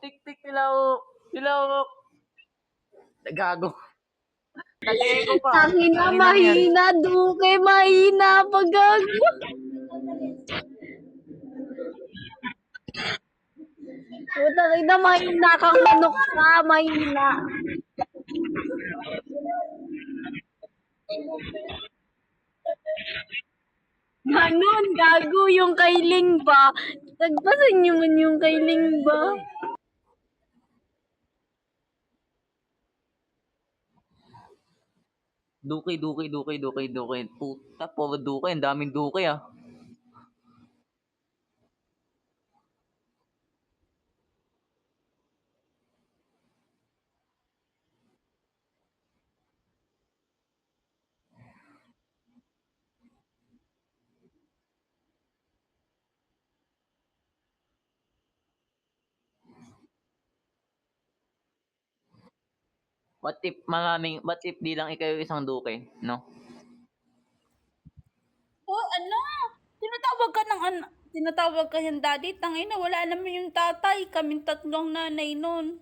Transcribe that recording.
Tik-tik nilawok. Nilawok. Gago. Nag-echo pa. Tangina, mahina, duke, mahina, pagago. Putang ina, mahina kang manok ka, mahina. Ganon, gago yung kailing ba? Nagpasan niyo man yung kailing ba? Duki, duki, duki, duki, duki. Puta, po, duki. Ang daming duki ah. What if maraming, what if di lang ikaw isang duki, no? Oh, ano? Tinatawag ka ng an tinatawag ka ng daddy. Tangina, wala naman yung tatay. Kaming tatlong nanay nun.